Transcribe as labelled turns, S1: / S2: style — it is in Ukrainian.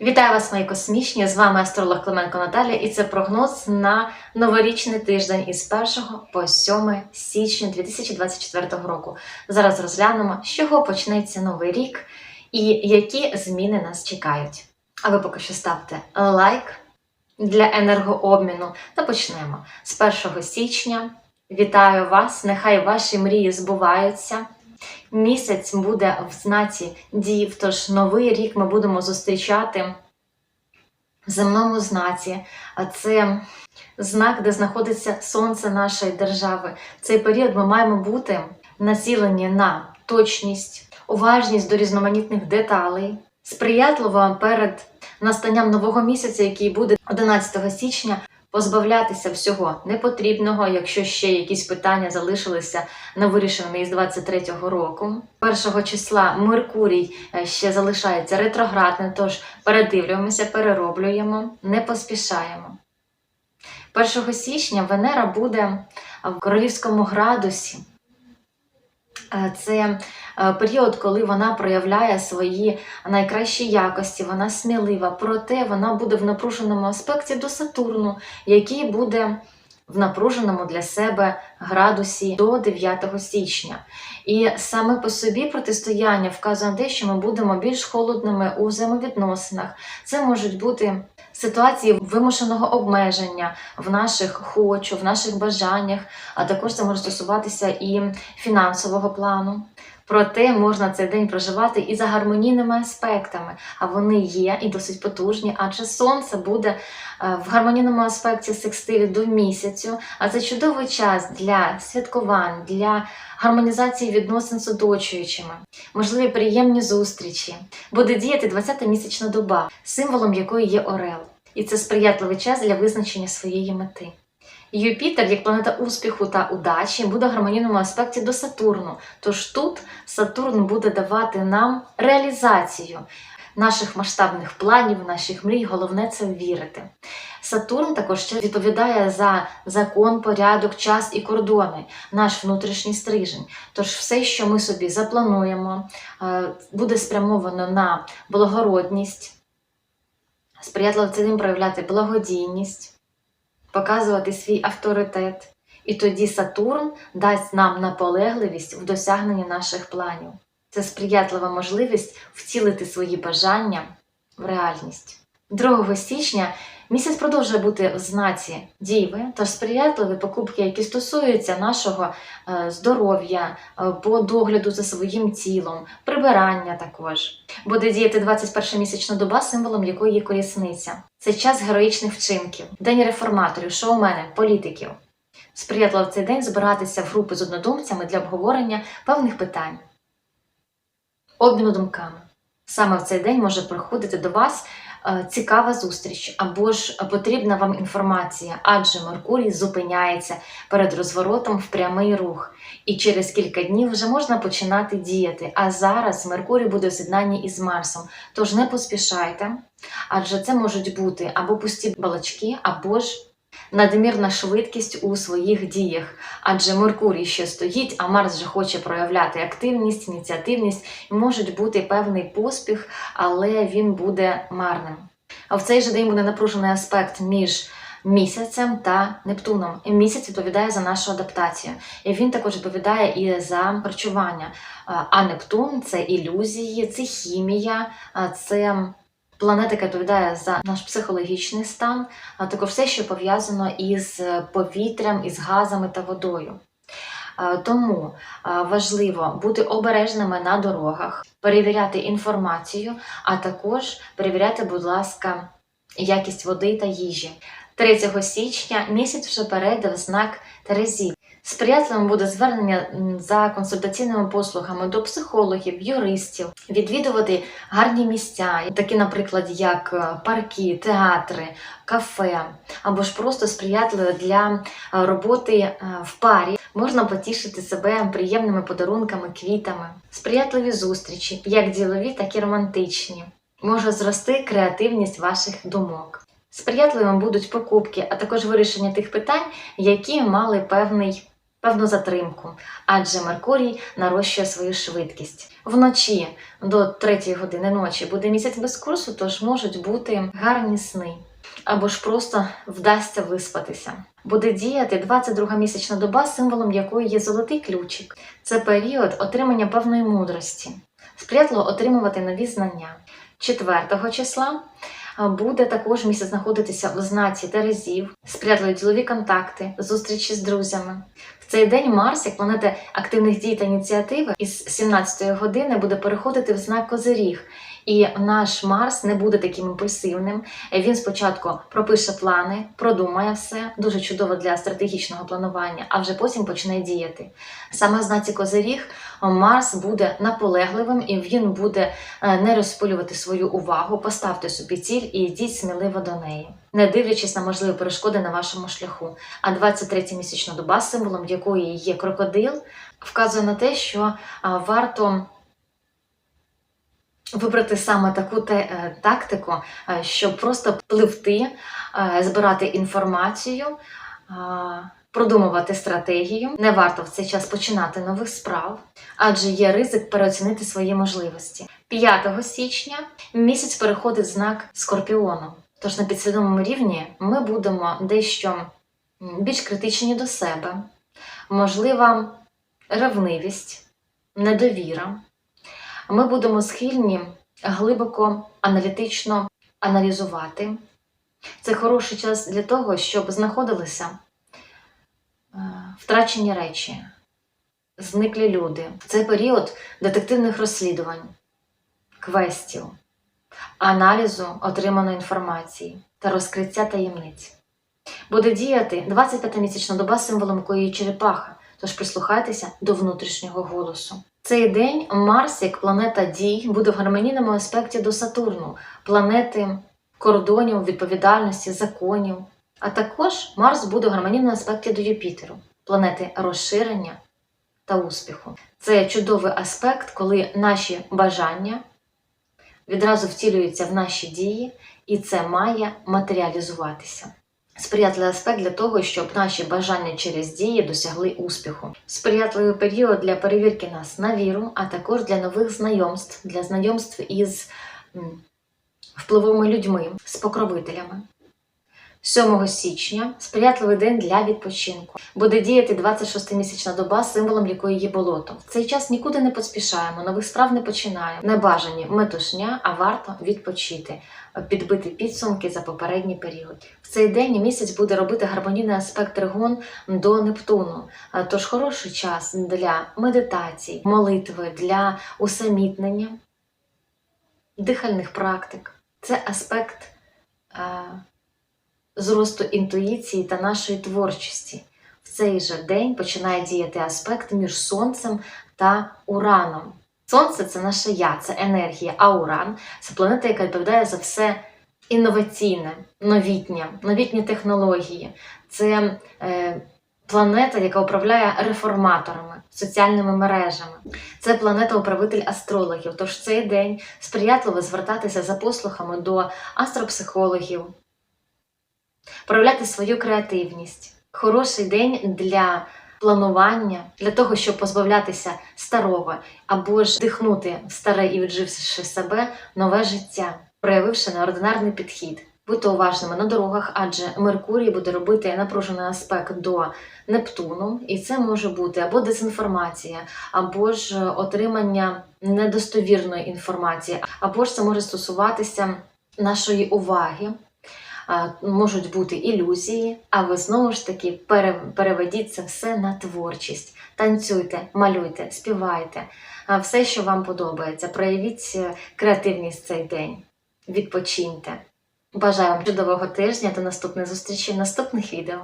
S1: Вітаю вас, мої космічні! З вами астролог Клименко Наталія, і це прогноз на новорічний тиждень із 1 по 7 січня 2024 року. Зараз розглянемо, з чого почнеться новий рік і які зміни нас чекають. А ви поки що ставте лайк для енергообміну та почнемо з 1 січня. Вітаю вас! Нехай ваші мрії збуваються. Місяць буде в знаці дів, тож новий рік ми будемо зустрічати в земному знаці. А це знак, де знаходиться сонце нашої держави. В цей період ми маємо бути націлені на точність, уважність до різноманітних деталей, сприятливо перед настанням нового місяця, який буде 11 січня. Позбавлятися всього непотрібного, якщо ще якісь питання залишилися невирішеними із 23-го року. 1 числа Меркурій е, ще залишається ретроградним, тож передивлюємося, перероблюємо, не поспішаємо. 1 січня Венера буде в королівському градусі. Е, Це е, період, коли вона проявляє свої найкращі якості, вона смілива, проте вона буде в напруженому аспекті до Сатурну, який буде в напруженому для себе градусі до 9 січня. І саме по собі протистояння вказує на те, що ми будемо більш холодними у взаємовідносинах. Це можуть бути ситуації вимушеного обмеження в наших хочу, в наших бажаннях, а також це може стосуватися і фінансового плану. Проте можна цей день проживати і за гармонійними аспектами, а вони є і досить потужні, адже сонце буде е, в гармонійному аспекті секстилі до місяцю, а це чудовий час для святкувань, для гармонізації відносин з оточуючими, можливі приємні зустрічі. Буде діяти 20-та місячна доба, символом якої є Орел. І це сприятливий час для визначення своєї мети. Юпітер, як планета успіху та удачі, буде в гармонійному аспекті до Сатурну. Тож тут Сатурн буде давати нам реалізацію наших масштабних планів, наших мрій. Головне це вірити. Сатурн також ще відповідає за закон, порядок, час і кордони, наш внутрішній стрижень. Тож все, що ми собі заплануємо, е, буде спрямовано на благородність, сприятливо день проявляти благодійність показувати свій авторитет. І тоді Сатурн дасть нам наполегливість в досягненні наших планів. Це сприятлива можливість втілити свої бажання в реальність. 2 січня місяць продовжує бути в знаці діви, тож сприятливі покупки, які стосуються нашого е, здоров'я, е, по догляду за своїм тілом, прибирання також. Буде діяти 21 місячна доба, символом якої є колісниця. Це час героїчних вчинків, день реформаторів, шоуменів, політиків. Сприятливо в цей день збиратися в групи з однодумцями для обговорення певних питань. Обміну думками. Саме в цей день може приходити до вас цікава зустріч або ж потрібна вам інформація, адже Меркурій зупиняється перед розворотом в прямий рух. І через кілька днів вже можна починати діяти. А зараз Меркурій буде в з'єднанні із Марсом. Тож не поспішайте, адже це можуть бути або пусті балачки, або ж надмірна швидкість у своїх діях. Адже Меркурій ще стоїть, а Марс вже хоче проявляти активність, ініціативність, і можуть бути певний поспіх, але він буде марним. А в цей же день буде напружений аспект між місяцем та Нептуном. І місяць відповідає за нашу адаптацію. І він також відповідає і за харчування. А Нептун це ілюзії, це хімія, це планета, відповідає за наш психологічний стан, а також все, що пов'язано із повітрям, із газами та водою. Тому важливо бути обережними на дорогах, перевіряти інформацію, а також перевіряти, будь ласка, якість води та їжі. 3 січня місяць вже перейде знак Терезі. Сприятливим буде звернення за консультаційними послугами до психологів, юристів, відвідувати гарні місця, такі, наприклад, як е, парки, театри, кафе, або ж просто сприятливо для е, роботи е, в парі. Можна потішити себе приємними подарунками, квітами, сприятливі зустрічі, як ділові, так і романтичні. Може зрости креативність ваших думок. Сприятливими будуть покупки, а також вирішення тих питань, які мали певний певну затримку, адже Меркурій нарощує свою швидкість. Вночі до 3 години ночі буде місяць без курсу, тож можуть бути гарні сни. Або ж просто вдасться виспатися. Буде діяти 22 місячна доба, символом якої є золотий ключик. Це період отримання певної мудрості, сприятливо отримувати нові знання. 4 числа буде також місяць знаходитися в знаці Терезів, сприятливі ділові контакти, зустрічі з друзями. В цей день Марс, як планета активних дій та ініціативи, із 17 години буде переходити в знак Козиріг. І наш Марс не буде таким імпульсивним. Він спочатку пропише плани, продумає все, дуже чудово для стратегічного планування, а вже потім почне діяти. Саме в знаці Козиріг Марс буде наполегливим і він буде е, не розпилювати свою увагу, поставте собі ціль і йдіть сміливо до неї, не дивлячись на можливі перешкоди на вашому шляху. А 23 місячна доба, символом якої є крокодил, вказує на те, що варто вибрати саме таку е, тактику, е, щоб просто пливти, е, збирати інформацію. Продумувати стратегію, не варто в цей час починати нових справ, адже є ризик переоцінити свої можливості. 5 січня місяць переходить знак Скорпіону. Тож на підсвідомому рівні ми будемо дещо більш критичні до себе, можлива ревнивість, недовіра. Ми будемо схильні глибоко аналітично аналізувати. Це хороший час для того, щоб знаходилися е, втрачені речі, зниклі люди. Це період детективних розслідувань, квестів, аналізу отриманої інформації та розкриття таємниць. Буде діяти 25-місячна доба, символом якої є черепаха, тож прислухайтеся до внутрішнього голосу. Цей день Марс, як планета дій, буде в гармонійному аспекті до Сатурну, планети кордонів, відповідальності, законів. А також Марс буде в гармонійному аспекті до Юпітеру, планети розширення та успіху. Це чудовий аспект, коли наші бажання відразу втілюються в наші дії, і це має матеріалізуватися. Сприятливий аспект для того, щоб наші бажання через дії досягли успіху. Сприятливий період для перевірки нас на віру, а також для нових знайомств, для знайомств із впливовими людьми, з покровителями. 7 січня сприятливий день для відпочинку. Буде діяти 26-місячна доба, символом якої є болото. В цей час нікуди не поспішаємо, нових справ не починаємо. Не бажані метушня, а варто відпочити, підбити підсумки за попередній період. В цей день місяць буде робити гармонійний аспект тригон до Нептуну. Е, Тож хороший час для медитацій, молитви, для усамітнення, дихальних практик. Це аспект. Зросту інтуїції та нашої творчості. В цей же день починає діяти аспект між Сонцем та Ураном. Сонце це наше я, це енергія, а Уран це планета, яка відповідає за все інноваційне, новітнє, новітні технології. Це е, планета, яка управляє реформаторами, соціальними мережами. Це планета-управитель астрологів. Тож цей день сприятливо звертатися за послухами до астропсихологів, проявляти свою креативність. Хороший день для планування, для того, щоб позбавлятися старого, або ж дихнути в старе і відживши себе нове життя, проявивши неординарний підхід. Будьте уважними на дорогах, адже Меркурій буде робити напружений аспект до Нептуну, і це може бути або дезінформація, або ж отримання недостовірної інформації, або ж це може стосуватися нашої уваги можуть бути ілюзії, а ви знову ж таки переведіть це все на творчість. Танцюйте, малюйте, співайте, все, що вам подобається. Проявіть е, креативність цей день. Відпочиньте. Бажаю вам чудового тижня до наступних зустрічей в наступних відео.